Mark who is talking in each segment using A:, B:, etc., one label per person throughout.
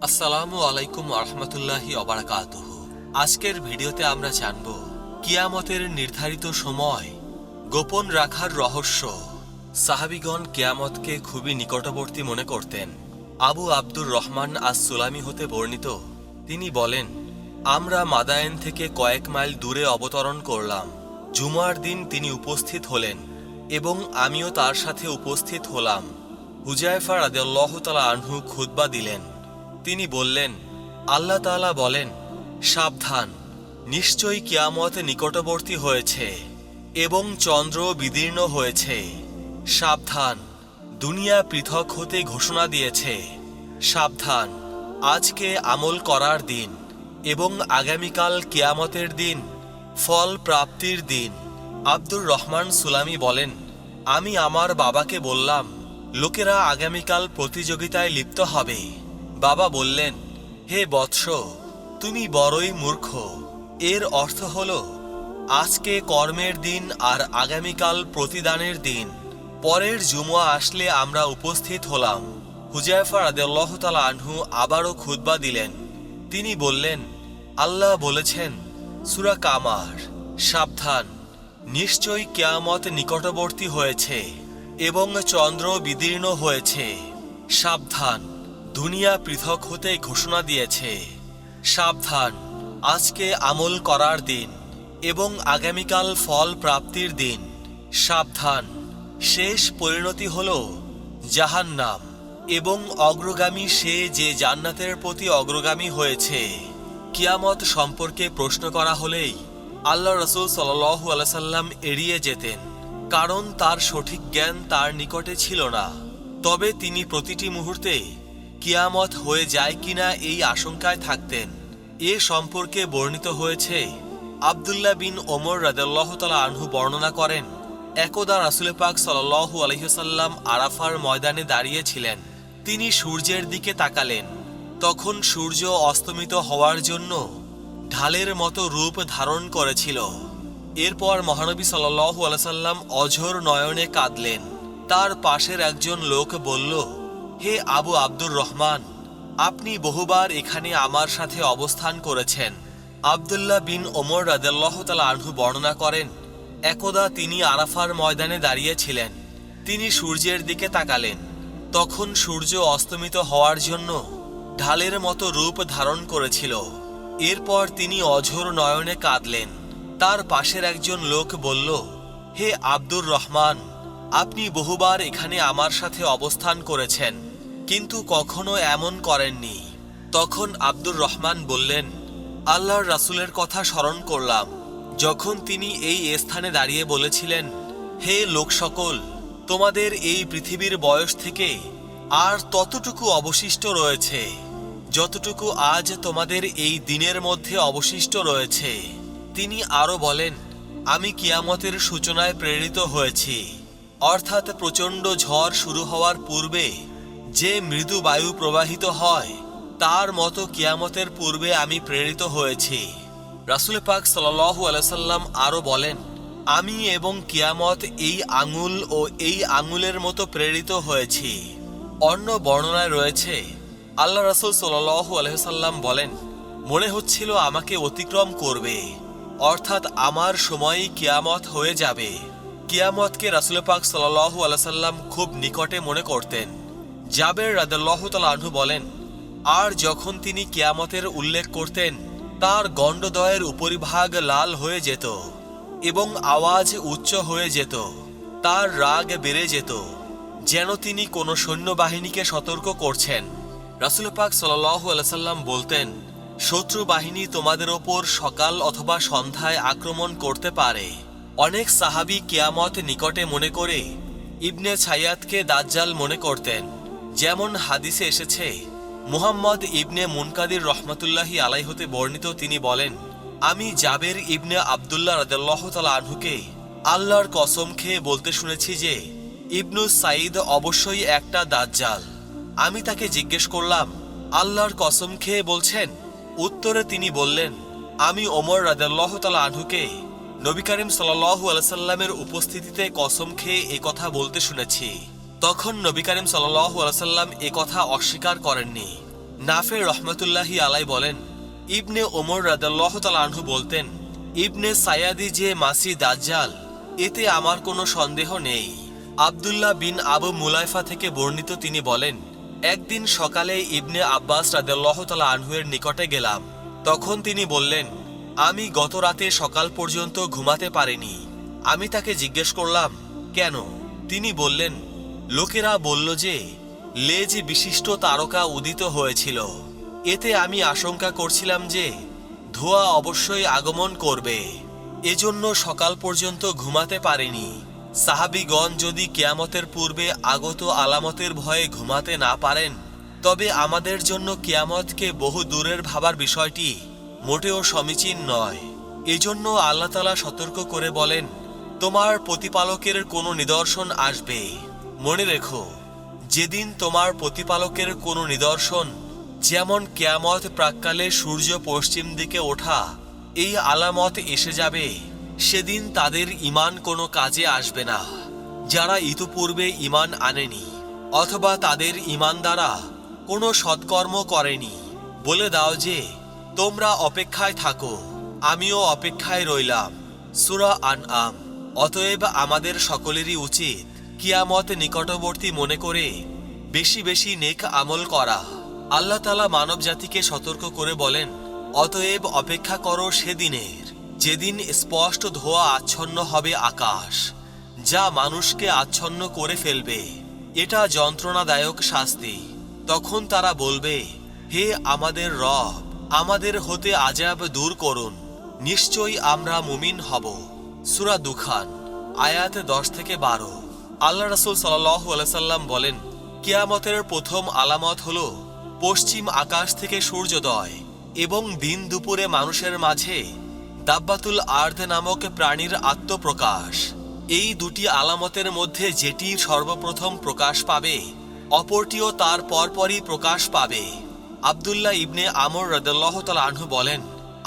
A: আসসালামু আলাইকুম আহমতুল্লাহি অবরাকাতুহ আজকের ভিডিওতে আমরা জানব, কিয়ামতের নির্ধারিত সময় গোপন রাখার রহস্য। সাহাবিগণ কিয়ামতকে খুবই নিকটবর্তী মনে করতেন। আবু আব্দুর রহমান আস সুলামি হতে বর্ণিত। তিনি বলেন, আমরা মাদায়েন থেকে কয়েক মাইল দূরে অবতরণ করলাম। জুমার দিন তিনি উপস্থিত হলেন এবং আমিও তার সাথে উপস্থিত হলাম। হুজাইফা রাদিয়াল্লাহু তাআলা আনহু খুতবা দিলেন। তিনি বললেন, আল্লাহ তাআলা বলেন, সাবধান, নিশ্চয়ই কিয়ামত নিকটবর্তী হয়েছে এবং চন্দ্র বিদীর্ণ হয়েছে। সাবধান, দুনিয়া পৃথক হতে ঘোষণা দিয়েছে। সাবধান, আজকে আমল করার দিন এবং আগামীকাল কিয়ামতের দিন, ফল প্রাপ্তির দিন। আব্দুর রহমান সুলামি বলেন, আমি আমার বাবাকে বললাম, লোকেরা আগামীকাল প্রতিযোগিতায় লিপ্ত হবে। বাবা বললেন, হে বৎস, তুমি বড়ই মূর্খ। এর অর্থ হল, আজকে কর্মের দিন আর আগামীকাল প্রতিদানের দিন। পরের জুমুয়া আসলে আমরা উপস্থিত হলাম। হুজাইফা রাদিয়াল্লাহু আনহু আবারও খুতবা দিলেন। তিনি বললেন, আল্লাহ বলেছেন, সুরা কামার, সাবধান। নিশ্চয়ই কেয়ামত নিকটবর্তী হয়েছে এবং চন্দ্র বিদীর্ণ হয়েছে। সাবধান। দুনিয়া পৃথক হতে ঘোষণা দিয়েছে। সাবধান, আজকে আমল করার দিন এবং আগামীকাল ফল প্রাপ্তির দিন। সাবধান, শেষ পরিণতি হল জাহান্নাম এবং অগ্রগামী সে যে জান্নাতের প্রতি অগ্রগামী হয়েছে। কিয়ামত সম্পর্কে প্রশ্ন করা হলেই আল্লাহ রসুল সাল্লু আলাইসাল্লাম এড়িয়ে যেতেন, কারণ তার সঠিক জ্ঞান তার নিকটে ছিল না। তবে তিনি প্রতিটি মুহূর্তে কিয়ামত হয়ে যায় কিনা এই আশঙ্কায় থাকতেন। এ সম্পর্কে বর্ণিত হয়েছে, আবদুল্লাহ বিন ওমর রাদাল্লাহ তালা আনহু বর্ণনা করেন, একদা রাসুল পাক সাল্লাহু আলহিসাল্লাম আরাফার ময়দানে দাঁড়িয়েছিলেন। তিনি সূর্যের দিকে তাকালেন। তখন সূর্য অস্তমিত হওয়ার জন্য ঢালের মতো রূপ ধারণ করেছিল। এরপর মহানবী সাল্লাহু আলসাল্লাম অঝোর নয়নে কাঁদলেন। তার পাশের একজন লোক বলল হে আবু আব্দুর রহমান, আপনি বহুবার এখানে আমার সাথে অবস্থান করেছেন। আবদুল্লাহ বিন ওমর রাদাল্লাহ তালা আনহু বর্ণনা করেন, একদা তিনি আরাফার ময়দানে দাঁড়িয়েছিলেন। তিনি সূর্যের দিকে তাকালেন। তখন সূর্য অস্তমিত হওয়ার জন্য ঢালের মতো রূপ ধারণ করেছিল। এরপর তিনি অঝোর নয়নে কাঁদলেন। তার পাশের একজন লোক বলল, হে আব্দুর রহমান, আপনি বহুবার এখানে আমার সাথে অবস্থান করেছেন। কিন্তু কখনো এমন করেননি। তখন আব্দুর রহমান বললেন, আল্লাহর রাসূলের কথা স্মরণ করলাম। যখন তিনি এই স্থানে দাঁড়িয়ে বলেছিলেন, হে লোক সকল তোমাদের এই পৃথিবীর বয়স থেকে আর ততটুকু অবশিষ্ট রয়েছে, যতটুকু আজ তোমাদের এই দিনের মধ্যে অবশিষ্ট রয়েছে তিনি আরও বলেন, আমি কিয়ামতের সূচনায় প্রেরিত হয়েছি। অর্থাৎ প্রচণ্ড ঝড় শুরু হওয়ার পূর্বে যে মৃদু বায়ু প্রবাহিত হয়, তার মতো কিয়ামতের পূর্বে আমি প্রেরিত হয়েছি। রাসুল পাক সাল্লাহু আলাইসাল্লাম আরও বলেন, আমি এবং কিয়ামত এই আঙুল ও এই আঙুলের মতো প্রেরিত হয়েছি। অন্য বর্ণনায় রয়েছে, আল্লাহ রাসুল সাল্লাহু আলহাম বলেন, মনে হচ্ছিল আমাকে অতিক্রম করবে, অর্থাৎ আমার সময়ই কিয়ামত হয়ে যাবে। কিয়ামতকে রাসুল পাক সাল্লাহু আলাইসাল্লাম খুব নিকটে মনে করতেন। জাবের রাদাল্লাহ আনহু বলেন, আর যখন তিনি কিয়ামতের উল্লেখ করতেন, তার গণ্ডদয়ের উপরিভাগ লাল হয়ে যেত এবং আওয়াজ উচ্চ হয়ে যেত, তার রাগ বেড়ে যেত, যেন তিনি কোনো সৈন্যবাহিনীকে সতর্ক করছেন। রাসুল পাক আলাইসাল্লাম বলতেন, শত্রু বাহিনী তোমাদের ওপর সকাল অথবা সন্ধ্যায় আক্রমণ করতে পারে। অনেক সাহাবি কেয়ামত নিকটে মনে করে, ইবনে ছাইয়াতকে দাজ্জাল মনে করতেন। যেমন হাদিসে এসেছে, মুহাম্মদ ইবনে মুনকাদির রহমতুল্লাহি আলাই হতে বর্ণিত তিনি বলেন, আমি জাবের ইবনে আবদুল্লাহ রাদাল্লাহ তালা আনহুকে আল্লাহর কসম খেয়ে বলতে শুনেছি যে, ইবনু সাইদ অবশ্যই একটা দাজ্জাল। আমি তাকে জিজ্ঞেস করলাম, আল্লাহর কসম খেয়ে বলছেন? উত্তরে তিনি বললেন, আমি ওমর রাদাল্লাহ তালা আনহুকে নবী করিম সাল্লাহু আলাইসাল্লামের উপস্থিতিতে কসম খেয়ে কথা বলতে শুনেছি। তখন নবী করিম আলাইসাল্লাম এ কথা অস্বীকার করেননি। নাফে রহমতুল্লাহি আলাই বলেন, ইবনে ওমর রাদাল্লাহ আনহু বলতেন, ইবনে সায়াদি যে মাসি দাজ্জাল, এতে আমার কোনো সন্দেহ নেই। আবদুল্লাহ বিন আবু মুলাইফা থেকে বর্ণিত তিনি বলেন, একদিন সকালে ইবনে আব্বাস রাদাল্লাহ তালা আনহুয়ের নিকটে গেলাম। তখন তিনি বললেন, আমি গত রাতে সকাল পর্যন্ত ঘুমাতে পারিনি। আমি তাকে জিজ্ঞেস করলাম, কেন? তিনি বললেন লোকেরা বলল যে লেজ বিশিষ্ট তারকা উদিত হয়েছিল, এতে আমি আশঙ্কা করছিলাম যে, ধোয়া অবশ্যই আগমন করবে। এজন্য সকাল পর্যন্ত ঘুমাতে পারিনি। সাহাবিগণ যদি কেয়ামতের পূর্বে আগত আলামতের ভয়ে ঘুমাতে না পারেন, তবে আমাদের জন্য কেয়ামতকে বহু দূরের ভাবার বিষয়টি মোটেও সমীচীন নয়। এজন্য আল্লাহ তালা সতর্ক করে বলেন, তোমার প্রতিপালকের কোনো নিদর্শন আসবে। মনে রেখো, যেদিন তোমার প্রতিপালকের কোনো নিদর্শন, যেমন কেয়ামত প্রাককালে সূর্য পশ্চিম দিকে ওঠা, এই আলামত এসে যাবে, সেদিন তাদের ইমান কোনো কাজে আসবে না। যারা ইতোপূর্বে ইমান আনেনি, অথবা তাদের ইমান দ্বারা কোনো সৎকর্ম করেনি, বলে দাও যে, তোমরা অপেক্ষায় থাকো, আমিও অপেক্ষায় রইলাম। সুরা আন আম অতএব আমাদের সকলেরই উচিত কিয়ামত নিকটবর্তী মনে করে বেশি বেশি নেক আমল করা। আল্লাহ তালা মানব জাতিকে সতর্ক করে বলেন, অতএব অপেক্ষা করো সেদিনের যেদিন স্পষ্ট ধোয়া আচ্ছন্ন হবে আকাশ, যা মানুষকে আচ্ছন্ন করে ফেলবে। এটা যন্ত্রণাদায়ক শাস্তি। তখন তারা বলবে, হে আমাদের রব, আমাদের হতে আজাব দূর করুন, নিশ্চয়ই আমরা মুমিন হব। সুরা দুখান, আয়াত দশ থেকে বারো। আল্লাহ রসুল সাল্লাম বলেন, কিয়ামতের প্রথম আলামত হল পশ্চিম আকাশ থেকে সূর্যোদয় এবং দিন দুপুরে মানুষের মাঝে দাব্বাতুল আর্ধ নামক প্রাণীর আত্মপ্রকাশ। এই দুটি আলামতের মধ্যে যেটি সর্বপ্রথম প্রকাশ পাবে, অপরটিও তার পরপরই প্রকাশ পাবে। আবদুল্লাহ ইবনে আমর রদুল্লাহ আনহু বলেন,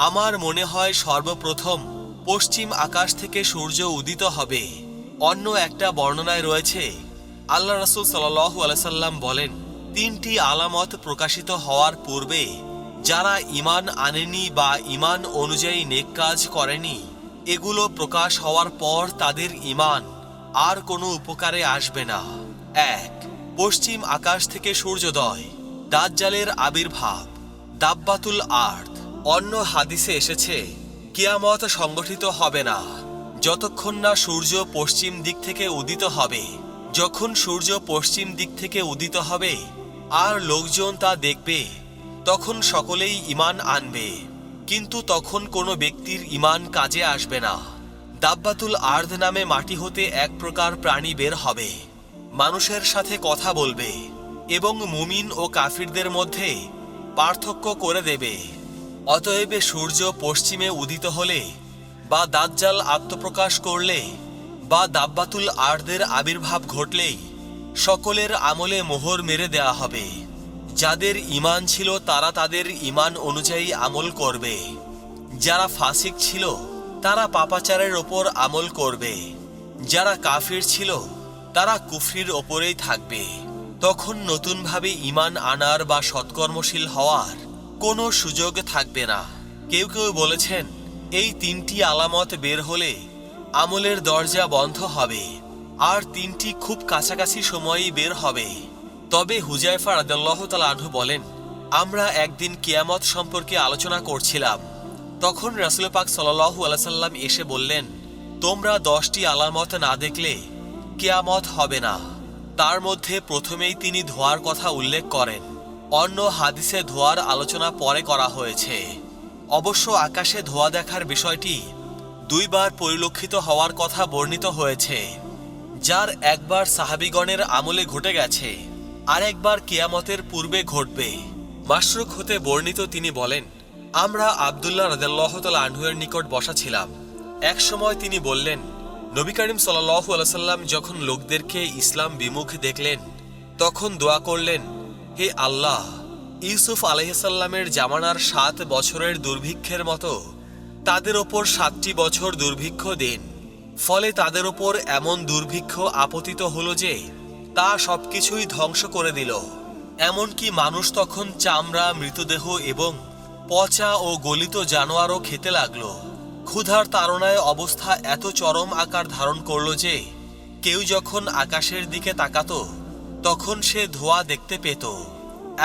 A: আমার মনে হয় সর্বপ্রথম পশ্চিম আকাশ থেকে সূর্য উদিত হবে। অন্য একটা বর্ণনায় রয়েছে, আল্লাহ রসুল সাল্লাহু বলেন, তিনটি আলামত প্রকাশিত হওয়ার পূর্বে যারা ইমান আনেনি বা ইমান অনুযায়ী নেক কাজ করেনি, এগুলো প্রকাশ হওয়ার পর তাদের ইমান আর কোনো উপকারে আসবে না। এক, পশ্চিম আকাশ থেকে সূর্যোদয়, দাজ্জালের আবির্ভাব, দাব্বাতুল আর্থ অন্য হাদিসে এসেছে, কিয়ামত সংগঠিত হবে না। যতক্ষণ না সূর্য পশ্চিম দিক থেকে উদিত হবে, যখন সূর্য পশ্চিম দিক থেকে উদিত হবে আর লোকজন তা দেখবে, তখন সকলেই ইমান আনবে। কিন্তু তখন কোনো ব্যক্তির ইমান কাজে আসবে না। দাব্বাতুল আর্ধ নামে মাটি হতে এক প্রকার প্রাণী বের হবে। মানুষের সাথে কথা বলবে এবং মুমিন ও কাফিরদের মধ্যে পার্থক্য করে দেবে। অতএব সূর্য পশ্চিমে উদিত হলে বা দাজ্জাল আত্মপ্রকাশ করলে বা দাব্বাতুল আর্দের আবির্ভাব ঘটলেই সকলের আমলে মোহর মেরে দেয়া হবে। যাদের ইমান ছিল তারা তাদের ইমান অনুযায়ী আমল করবে। যারা ফাসিক ছিল তারা পাপাচারের ওপর আমল করবে। যারা কাফির ছিল তারা কুফরির ওপরেই থাকবে। তখন নতুনভাবে ইমান আনার বা সৎকর্মশীল হওয়ার কোনো সুযোগ থাকবে না। কেউ কেউ বলেছেন এই তিনটি আলামত বের হলে আমলের দরজা বন্ধ হবে, আর তিনটি খুব কাছাকাছি সময়েই বের হবে। তবে হুজাইফা রাদাল্লাহ আনহু বলেন, আমরা একদিন কিয়ামত সম্পর্কে আলোচনা করছিলাম। তখন রাসুল পাক সাল্লাহু আলাইসাল্লাম এসে বললেন, তোমরা দশটি আলামত না দেখলে কেয়ামত হবে না। তার মধ্যে প্রথমেই তিনি ধোয়ার কথা উল্লেখ করেন। অন্য হাদিসে ধোয়ার আলোচনা পরে করা হয়েছে। অবশ্য আকাশে ধোয়া দেখার বিষয়টি দুইবার পরিলক্ষিত হওয়ার কথা বর্ণিত হয়েছে, যার একবার সাহাবিগণের আমলে ঘটে গেছে আর একবার কিয়ামতের পূর্বে ঘটবে। মাসরুক হতে বর্ণিত তিনি বলেন, আমরা আবদুল্লাহ রাদাল্লাহ তালা আনহুয়ের নিকট বসা ছিলাম। এক সময় তিনি বললেন, নবী করিম আলাইসাল্লাম যখন লোকদেরকে ইসলাম বিমুখ দেখলেন, তখন দোয়া করলেন, হে আল্লাহ ইউসুফ আলহিসাল্লামের জামানার সাত বছরের দুর্ভিক্ষের মতো তাদের ওপর সাতটি বছর দুর্ভিক্ষ দিন। ফলে তাদের ওপর এমন দুর্ভিক্ষ আপতিত হলো যে তা সবকিছুই ধ্বংস করে দিল। এমনকি মানুষ তখন চামড়া, মৃতদেহ এবং পচা ও গলিত জানোয়ারও খেতে লাগল। ক্ষুধার তাড়নায় অবস্থা এত চরম আকার ধারণ করল যে কেউ যখন আকাশের দিকে তাকাত, তখন সে ধোঁয়া দেখতে পেত।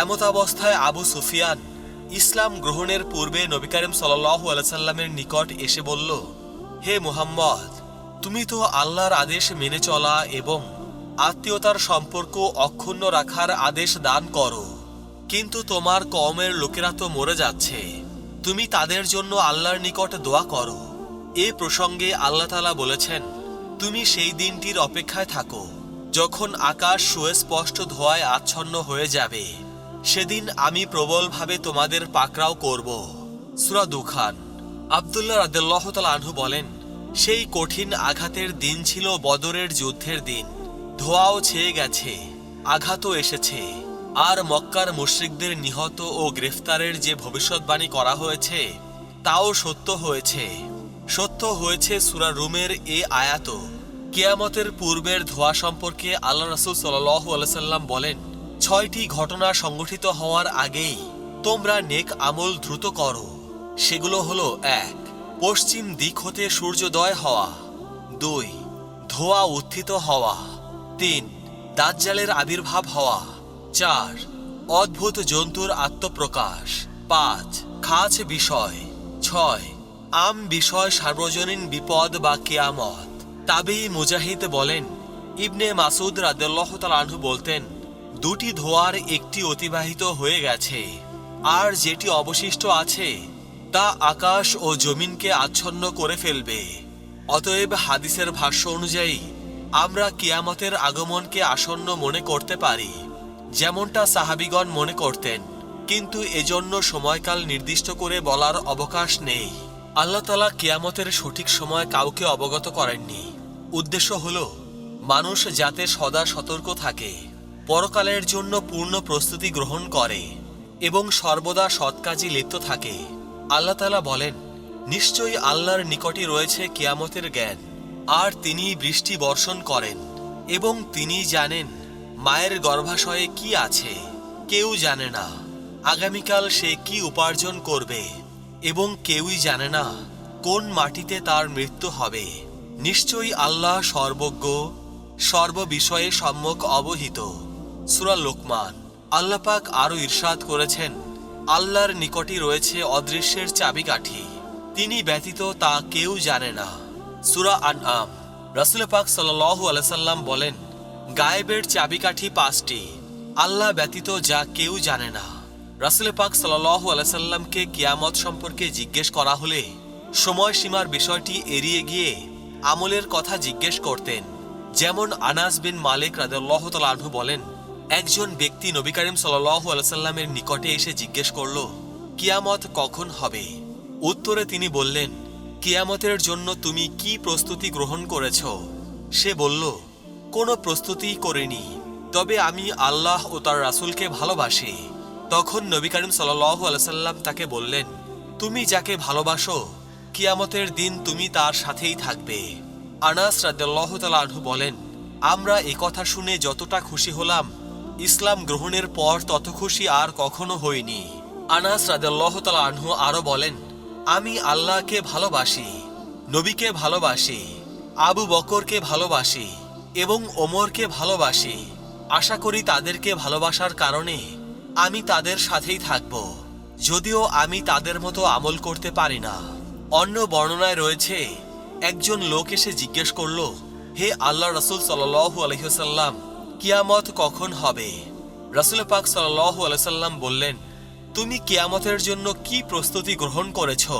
A: এমতাবস্থায় আবু সুফিয়ান ইসলাম গ্রহণের পূর্বে নবী করিম সাল্লাল্লাহু আলাইহি সাল্লামের নিকট এসে বলল, হে মুহাম্মদ, তুমি তো আল্লাহর আদেশ মেনে চলা এবং আত্মীয়তার সম্পর্ক অক্ষুণ্ণ রাখার আদেশ দান করো। কিন্তু তোমার কওমের লোকেরা তো মরে যাচ্ছে। তুমি তাদের জন্য আল্লাহর নিকট দোয়া করো। এ প্রসঙ্গে আল্লাহ তালা বলেছেন, তুমি সেই দিনটির অপেক্ষায় থাকো, যখন আকাশ সুস্পষ্ট ধোয়ায় আচ্ছন্ন হয়ে যাবে। সেদিন আমি প্রবলভাবে তোমাদের পাকড়াও করব। সুরা দুখান। আবদুল্লাহ রাদিল্লাহ আনহু বলেন, সেই কঠিন আঘাতের দিন ছিল বদরের যুদ্ধের দিন। ধোঁয়াও ছেয়ে গেছে, আঘাতও এসেছে। আর মক্কার মুশ্রিকদের নিহত ও গ্রেফতারের যে ভবিষ্যৎবাণী করা হয়েছে, তাও সত্য হয়েছে। সত্য হয়েছে সুরা রুমের এ আয়াত। কেয়ামতের পূর্বের ধোয়া সম্পর্কে আল্লাহ রসুল সাল্লাহ আলাইসাল্লাম বলেন ছয়টি ঘটনা সংগঠিত হওয়ার আগেই তোমরা নেক আমল দ্রুত করো। সেগুলো হলো এক, পশ্চিম দিক হতে সূর্যোদয় হওয়া। দুই, ধোয়া উত্থিত হওয়া। তিন, দাজ্জালের আবির্ভাব হওয়া। চার, অদ্ভুত জন্তুর আত্মপ্রকাশ। পাঁচ, খাঁচ বিষয়। ছয়, আম বিষয় সার্বজনীন বিপদ বা কেয়ামত। তাবেই মুজাহিদ বলেন, ইবনে মাসুদ আনহু বলতেন দুটি ধোয়ার একটি অতিবাহিত হয়ে গেছে। আর যেটি অবশিষ্ট আছে, তা আকাশ ও জমিনকে আচ্ছন্ন করে ফেলবে। অতএব হাদিসের ভাষ্য অনুযায়ী, আমরা কিয়ামতের আগমনকে আসন্ন মনে করতে পারি, যেমনটা সাহাবিগণ মনে করতেন। কিন্তু এজন্য সময়কাল নির্দিষ্ট করে বলার অবকাশ নেই। আল্লাহ তালা কিয়ামতের সঠিক সময় কাউকে অবগত করেননি। উদ্দেশ্য হল, মানুষ যাতে সদা সতর্ক থাকে। পরকালের জন্য পূর্ণ প্রস্তুতি গ্রহণ করে এবং সর্বদা সৎ কাজে লিপ্ত থাকে। আল্লাহ তালা বলেন, নিশ্চয়ই আল্লাহর নিকটে রয়েছে কিয়ামতের জ্ঞান, আর তিনি বৃষ্টি বর্ষণ করেন এবং তিনি জানেন মায়ের গর্ভাশয়ে কি আছে, কেউ জানে না। আগামীকাল সে কি উপার্জন করবে এবং কেউই জানে না কোন মাটিতে তার মৃত্যু হবে। নিশ্চয়ই আল্লাহ সর্বজ্ঞ, সর্ববিষয়ে সম্যক অবহিত। সুরা লোকমান। আল্লাপাক আরও ঈর্ষাদ করেছেন, আল্লাহর নিকটই রয়েছে অদৃশ্যের চাবিকাঠি। তিনি ব্যতীত তা কেউ জানে না। সুরা আন আম রাসুল পাক সাল্লাহ আলাইসাল্লাম বলেন, গায়েবের চাবিকাঠি পাঁচটি। আল্লাহ ব্যতীত যা কেউ জানে না। রাসুল পাক সাল্লাহ আলাইসাল্লামকে কিয়ামত সম্পর্কে জিজ্ঞেস করা হলে সময়সীমার বিষয়টি এড়িয়ে গিয়ে আমলের কথা জিজ্ঞেস করতেন। যেমন আনাস বিন মালিক রাদাল্লাহ তালু বলেন একজন ব্যক্তি নবী করিম সাল্লাহ নিকটে এসে জিজ্ঞেস করল, কিয়ামত কখন হবে? উত্তরে তিনি বললেন, কিয়ামতের জন্য তুমি কি প্রস্তুতি গ্রহণ করেছ? সে বলল, কোনো প্রস্তুতিই করিনি, তবে আমি আল্লাহ ও তার রাসূলকে ভালোবাসি। তখন নবী করিম সাল্লাহ আলাইসাল্লাম তাকে বললেন, তুমি যাকে ভালোবাসো, কিয়ামতের দিন তুমি তার সাথেই থাকবে। আনাস রাদ্দাল্লাহ তালু বলেন, আমরা কথা শুনে যতটা খুশি হলাম ইসলাম গ্রহণের পর তত খুশি আর কখনো হইনি আনাস রাদ্দাল্লাহ তালু আরও বলেন, আমি আল্লাহকে ভালোবাসি, নবীকে ভালোবাসি, আবু বকরকে ভালোবাসি এবং ওমরকে ভালোবাসি। আশা করি তাদেরকে ভালোবাসার কারণে আমি তাদের সাথেই থাকব। যদিও আমি তাদের মতো আমল করতে পারি না। অন্য বর্ণনায় রয়েছে, একজন লোক এসে জিজ্ঞেস করল, হে আল্লাহ রসুল সাল্লু আলহিসাল্লাম কিয়ামত কখন হবে? রসুল পাক সাল্লাহ আলসাল্লাম বললেন, তুমি কিয়ামতের জন্য কি প্রস্তুতি গ্রহণ করেছ?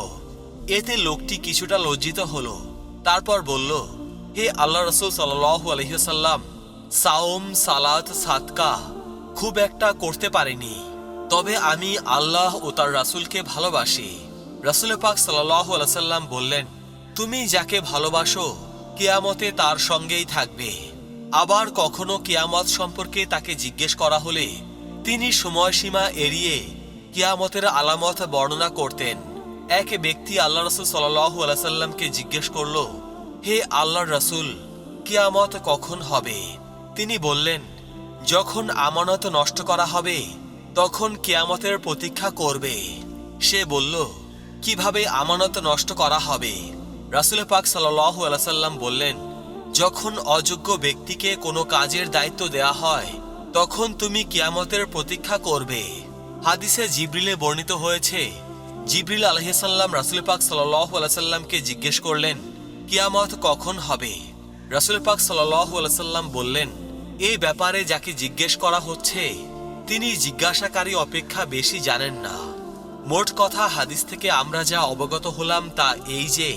A: এতে লোকটি কিছুটা লজ্জিত হল। তারপর বলল, হে আল্লাহ রসুল সাল্লু আলহিসাল্লাম সাওম, সালাত সাতকা খুব একটা করতে পারিনি। তবে আমি আল্লাহ ও তার রাসূলকে ভালোবাসি। রাসুল পাক সাল্লাহ আলাইসাল্লাম বললেন, তুমি যাকে ভালোবাসো, কেয়ামতে তার সঙ্গেই থাকবে। আবার কখনো কেয়ামত সম্পর্কে তাকে জিজ্ঞেস করা হলে তিনি সময়সীমা এড়িয়ে কিয়ামতের আলামত বর্ণনা করতেন। এক ব্যক্তি আল্লাহ রসুল সাল্লাহ আলাইসাল্লামকে জিজ্ঞেস করল, হে আল্লাহর রসুল, কিয়ামত কখন হবে? তিনি বললেন, যখন আমানত নষ্ট করা হবে, তখন কেয়ামতের প্রতীক্ষা করবে। সে বলল, কীভাবে আমানত নষ্ট করা হবে? রাসুল পাক সাল্লাহ আলাইসাল্লাম বললেন যখন অযোগ্য ব্যক্তিকে কোনো কাজের দায়িত্ব দেয়া হয়, তখন তুমি কিয়ামতের প্রতীক্ষা করবে। হাদিসে জিব্রিলে বর্ণিত হয়েছে, জিব্রিল আলহিসাল্লাম রাসুল পাক সাল্লাহ আলাইসাল্লামকে জিজ্ঞেস করলেন, কিয়ামত কখন হবে? রাসুল পাক সাল্লাহ বললেন এই ব্যাপারে যাকে জিজ্ঞেস করা হচ্ছে, তিনি জিজ্ঞাসাকারী অপেক্ষা বেশি জানেন না। মোট কথা হাদিস থেকে আমরা যা অবগত হলাম তা এই যে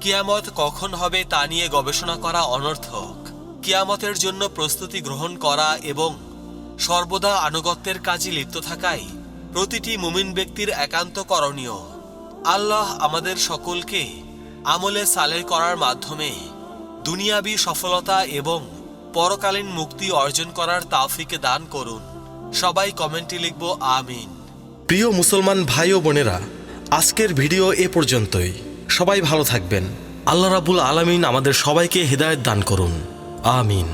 A: কিয়ামত কখন হবে তা নিয়ে গবেষণা করা অনর্থক। কিয়ামতের জন্য প্রস্তুতি গ্রহণ করা এবং সর্বদা আনুগত্যের কাজে লিপ্ত থাকাই প্রতিটি মুমিন ব্যক্তির একান্ত করণীয়। আল্লাহ আমাদের সকলকে আমলে সালে করার মাধ্যমে দুনিয়াবি সফলতা এবং পরকালীন মুক্তি অর্জন করার তাওফিকে দান করুন। সবাই কমেন্টে লিখব, আমিন।
B: প্রিয় মুসলমান ভাই ও বোনেরা, আজকের ভিডিও এ পর্যন্তই। সবাই ভালো থাকবেন। আল্লাহ রাবুল আলমিন আমাদের সবাইকে হৃদায়ত দান করুন। আমিন।